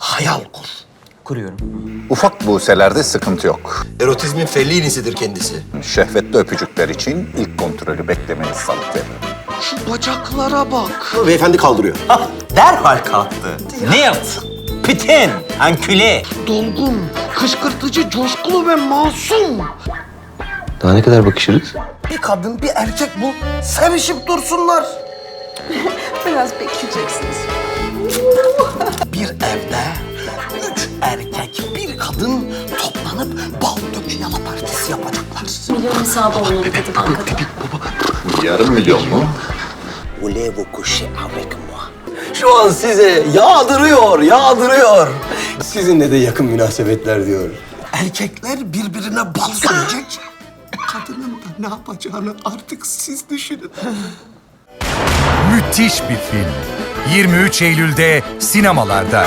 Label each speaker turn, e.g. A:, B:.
A: hayal kur.
B: Kuruyorum.
C: Ufak buselerde sıkıntı yok.
A: Erotizmin fellinisidir kendisi.
C: Şehvetli öpücükler için ilk kontrolü beklemeniz salık verir.
A: Şu bacaklara bak. Beyefendi kaldırıyor.
B: Ah, derhal kalktı. Nilt, pitin, anküle.
A: Dolgun, kışkırtıcı, coşkulu ve masum.
D: Daha ne kadar bakışırız?
A: Bir kadın, bir erkek bul. Sevişip dursunlar.
E: Biraz bekleyeceksiniz.
A: Kadın toplanıp bal dök yala partisi yapacaklar.
E: Milyon hesabı olmalı dedi bankada.
C: Yarım milyon mu?
A: Voulez-vous coucher avec moi? Şu an size yağdırıyor, yağdırıyor.
D: Sizinle de yakın münasebetler diyor.
A: Erkekler birbirine bal sürecek. Kadının da ne yapacağını artık siz düşünün.
F: Müthiş bir film. 23 Eylül'de sinemalarda.